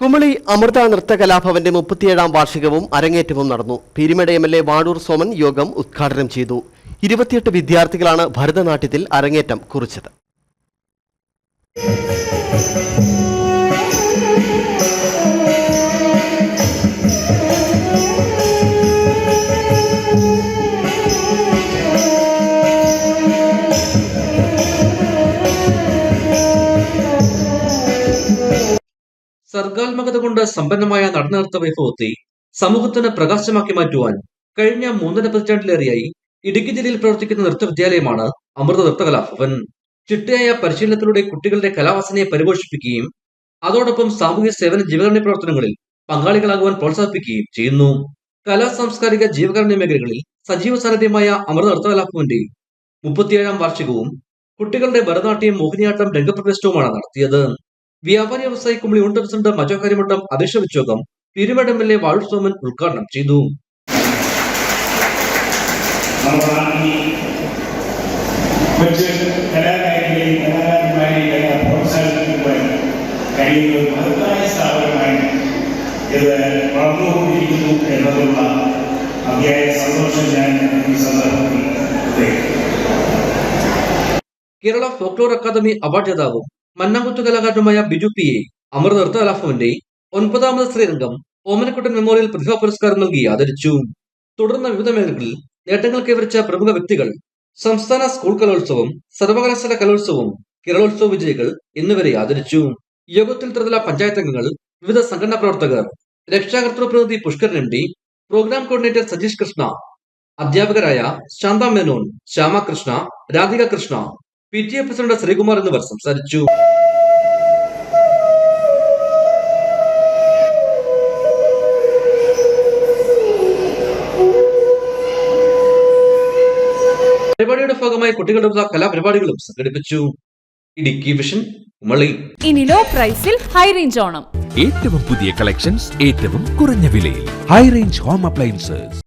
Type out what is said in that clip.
കുമളി അമൃത നൃത്തകലാഭവന്റെ മുപ്പത്തിയേഴാം വാർഷികവും അരങ്ങേറ്റവും നടന്നു. Peermade M L A Vazhoor Soman യോഗം ഉദ്ഘാടനം ചെയ്തു. ഇരുപത്തിയെട്ട് വിദ്യാർത്ഥികളാണ് ഭരതനാട്യത്തിൽ അരങ്ങേറ്റം കുറിച്ചത്. സർഗാത്മകത കൊണ്ട് സമ്പന്നമായ നടനർത്ത വൈഭവത്തെ സമൂഹത്തിന് പ്രകാശമാക്കി മാറ്റുവാൻ കഴിഞ്ഞ മൂന്നര പതിറ്റാണ്ടിലേറെയായി ഇടുക്കി ജില്ലയിൽ പ്രവർത്തിക്കുന്ന നൃത്ത വിദ്യാലയമാണ് അമൃത നൃത്തകലാഭവൻ. ചിട്ടയായ പരിശീലനത്തിലൂടെ കുട്ടികളുടെ കലാവാസനയെ പരിപോഷിപ്പിക്കുകയും അതോടൊപ്പം സാമൂഹ്യ സേവന ജീവകാരുണ്യ പ്രവർത്തനങ്ങളിൽ പങ്കാളികളാകുവാൻ പ്രോത്സാഹിപ്പിക്കുകയും ചെയ്യുന്നു. കലാ സാംസ്കാരിക ജീവകാരുണ്യ മേഖലകളിൽ സജീവ സാന്നിധ്യമായ അമൃത നൃത്തകലാഭവന്റെ മുപ്പത്തിയേഴാം വാർഷികവും കുട്ടികളുടെ ഭരതനാട്യം മോഹിനിയാട്ടം രംഗപ്രവേശനവുമാണ് നടത്തിയത്. വ്യാപാരി വ്യവസായി കുമളി യൂണിറ്റ് പ്രസിഡന്റ് മജോഹരിമഠം അധ്യക്ഷ വെച്ചോകം Peerumedu M L A Soman ഉദ്ഘാടനം ചെയ്തു. കേരള ഫോക്ലോർ അക്കാദമി അവാർഡ് ജേതാവും. മന്നാങ്കുത്ത് കലാകാരനുമായ ബിജു പി എ അമൃത നൃത്തകലാഭവന്റെ ഒൻപതാമത് ശ്രീരംഗം ഓമനക്കുട്ടൻ മെമ്മോറിയൽ പ്രതിഭാ പുരസ്കാരം നൽകി ആദരിച്ചു. തുടർന്ന് വിവിധ മേഖലകളിൽ നേട്ടങ്ങൾ കൈവരിച്ച പ്രമുഖ വ്യക്തികൾ സംസ്ഥാന സ്കൂൾ കലോത്സവം സർവകലാശാല കലോത്സവം കേരളോത്സവ വിജയികൾ എന്നിവരെ ആദരിച്ചു. യോഗത്തിൽ ത്രിതല പഞ്ചായത്ത് അംഗങ്ങൾ വിവിധ സംഘടനാ പ്രവർത്തകർ രക്ഷാകർത്തൃ പ്രതിനിധി Pushkaran M D programme coordinator Sajeesh Krishna അധ്യാപകരായ Shantha Menon Shyama Krishna Radhika Krishna P T A president Sreekumar എന്നിവർ സംസാരിച്ചു. പരിപാടിയുടെ ഭാഗമായി കുട്ടികളുടെ കലാപരിപാടികളും സംഘടിപ്പിച്ചു. ഇടുക്കി വിഷൻ മളി ഇനി ലോ പ്രൈസിൽ ഹൈ റേഞ്ച് ഓണം. ഏറ്റവും പുതിയ കളക്ഷൻസ് ഏറ്റവും കുറഞ്ഞ വിലയിൽ. High range home appliances.